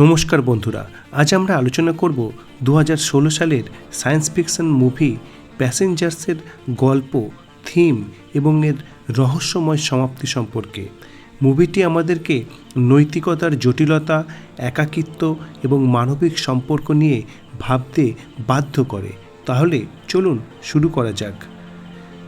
নমস্কার বন্ধুরা, আজ আমরা আলোচনা করব দু সালের সায়েন্স ফিকশন মুভি প্যাসেঞ্জার্সের গল্প, থিম এবং এর রহস্যময় সমাপ্তি সম্পর্কে। মুভিটি আমাদেরকে নৈতিকতার জটিলতা, একাকিত্ব এবং মানবিক সম্পর্ক নিয়ে ভাবতে বাধ্য করে। তাহলে চলুন শুরু করা যাক।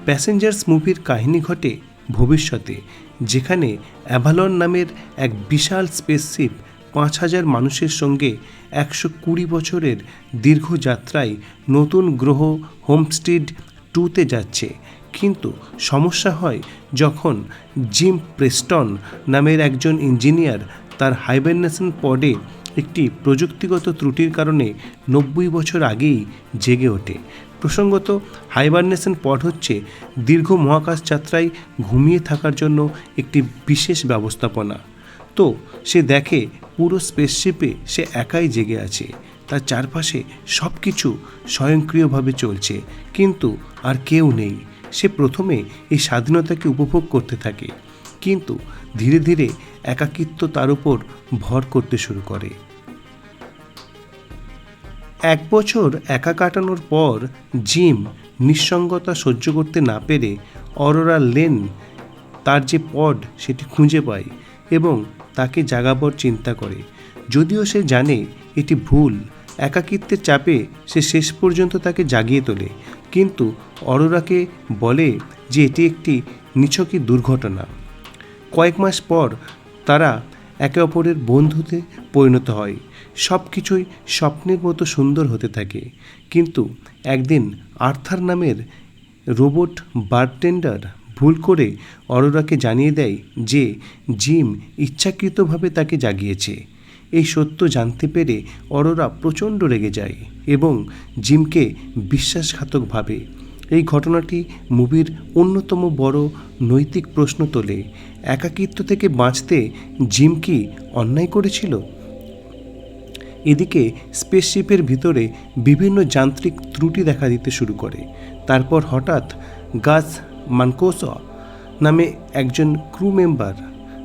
প্যাসেঞ্জার্স মুভির কাহিনী ঘটে ভবিষ্যতে, যেখানে অ্যাভালন নামের এক বিশাল স্পেসশিপ পাঁচ হাজার মানুষের সঙ্গে একশো কুড়ি বছরের দীর্ঘ যাত্রায় নতুন গ্রহ হোমস্টিড টুতে যাচ্ছে। কিন্তু সমস্যা হয় যখন জিম প্রেস্টন নামের একজন ইঞ্জিনিয়ার তার হাইবারনেশন পডে একটি প্রযুক্তিগত ত্রুটির কারণে নব্বই বছর আগেই জেগে ওঠে। প্রসঙ্গত, হাইবারনেশন পড হচ্ছে দীর্ঘ মহাকাশ যাত্রায় ঘুমিয়ে থাকার জন্য একটি বিশেষ ব্যবস্থাপনা। তো সে দেখে পুরো স্পেসশিপে সে একাই জেগে আছে। তার চারপাশে সব কিছু স্বয়ংক্রিয়ভাবে চলছে। কিন্তু আর কেউ নেই। সে প্রথমে এই স্বাধীনতাকে উপভোগ করতে থাকে। কিন্তু ধীরে ধীরে একাকিত্ব তার উপর ভর করতে শুরু করে। এক বছর একা কাটানোর পর জিম নিঃসঙ্গতা সহ্য করতে না পেরে অরোরা লেন তার যে পড সেটি খুঁজে পায় এবং তাকে জাগাবার চিন্তা করে। যদিও সে জানে এটি ভুল, একাকিত্বের চাপে সে শেষ পর্যন্ত তাকে জাগিয়ে তোলে। কিন্তু অরোরাকে বলে যে এটি একটি নিছকই দুর্ঘটনা। কয়েক মাস পর তারা একে অপরের বন্ধুতে পরিণত হয়। সব কিছুই স্বপ্নের মতো সুন্দর হতে থাকে। কিন্তু একদিন আর্থার নামের রোবট বারটেন্ডার ভুল করে অরোরাকে জানিয়ে দেয় যে জিম ইচ্ছাকৃতভাবে তাকে জাগিয়েছে। এই সত্য জানতে পেরে অরোরা প্রচণ্ড রেগে যায় এবং জিমকে বিশ্বাসঘাতক ভাবে। এই ঘটনাটি মুভির অন্যতম বড় নৈতিক প্রশ্ন তোলে। একাকিত্ব থেকে বাঁচতে জিম কি অন্যায় করেছিল? এদিকে স্পেসশিপের ভিতরে বিভিন্ন যান্ত্রিক ত্রুটি দেখা দিতে শুরু করে। তারপর হঠাৎ গাছ মানকোসা নামে একজন ক্রু মেম্বার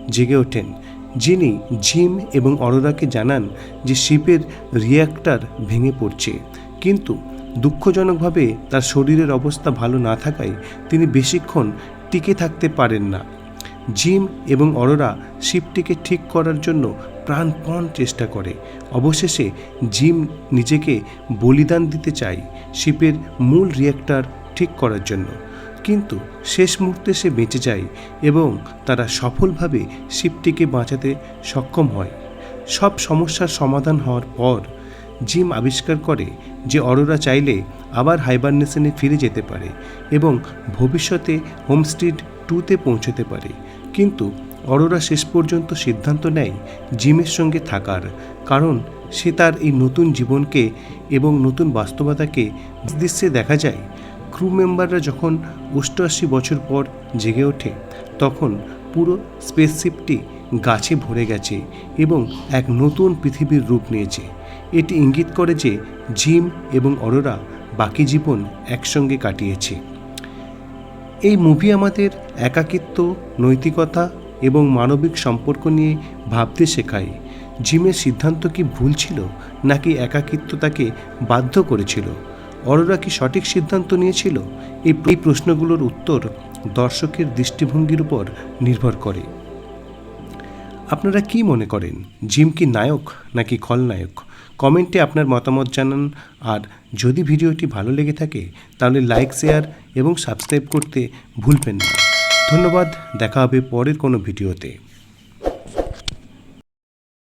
জেগে ওঠেন, যিনি জিম এবং অরোরাকে জানান যে শিপের রিয়াক্টার ভেঙে পড়ছে। কিন্তু দুঃখজনকভাবে তার শরীরের অবস্থা ভালো না থাকায় তিনি বেশিক্ষণ টিকে থাকতে পারেন না। জিম এবং অরোরা শিপটিকে ঠিক করার জন্য প্রাণপণ চেষ্টা করে। অবশেষে জিম নিজেকে বলিদান দিতে চায়। শিপের মূল রিয়াক্টার ঠিক করার জন্য। কিন্তু শেষ মুহূর্তে সে বেঁচে যায় এবং তারা সফলভাবে শিপটিকে বাঁচাতে সক্ষম হয়। সব সমস্যার সমাধান হওয়ার পর জিম আবিষ্কার করে যে অরোরা চাইলে আবার হাইবারনেশনে ফিরে যেতে পারে এবং ভবিষ্যতে হোমস্টিড টুতে পৌঁছতে পারে। কিন্তু অরোরা শেষ পর্যন্ত সিদ্ধান্ত নেয় জিমের সঙ্গে থাকার, কারণ সে তার এই নতুন জীবনকে এবং নতুন বাস্তবতাকে দৃশ্যে দেখা যায়। ক্রু মেম্বাররা যখন অষ্টআশি বছর পর জেগে ওঠে, তখন পুরো স্পেসশিপটি গাছে ভরে গেছে এবং এক নতুন পৃথিবীর রূপ নিয়েছে। এটি ইঙ্গিত করে যে জিম এবং অরোরা বাকি জীবন একসঙ্গে কাটিয়েছে। এই মুভি আমাদের একাকিত্ব, নৈতিকতা এবং মানবিক সম্পর্ক নিয়ে ভাবতে শেখায়। জিমের সিদ্ধান্ত কি ভুল ছিল নাকি একাকিত্ব তাকে বাধ্য করেছিল? অরোরা কি সঠিক সিদ্ধান্ত নিয়েছিল? এই প্রশ্নগুলোর উত্তর দর্শকের দৃষ্টিভঙ্গির উপর নির্ভর করে। আপনারা কি মনে করেন? জিম কি নায়ক নাকি খলনায়ক? কমেন্টে আপনার মতামত জানান। আর যদি ভিডিওটি ভালো লেগে থাকে, তাহলে লাইক, শেয়ার এবং সাবস্ক্রাইব করতে ভুলবেন না। ধন্যবাদ, দেখা হবে পরের কোনো ভিডিওতে।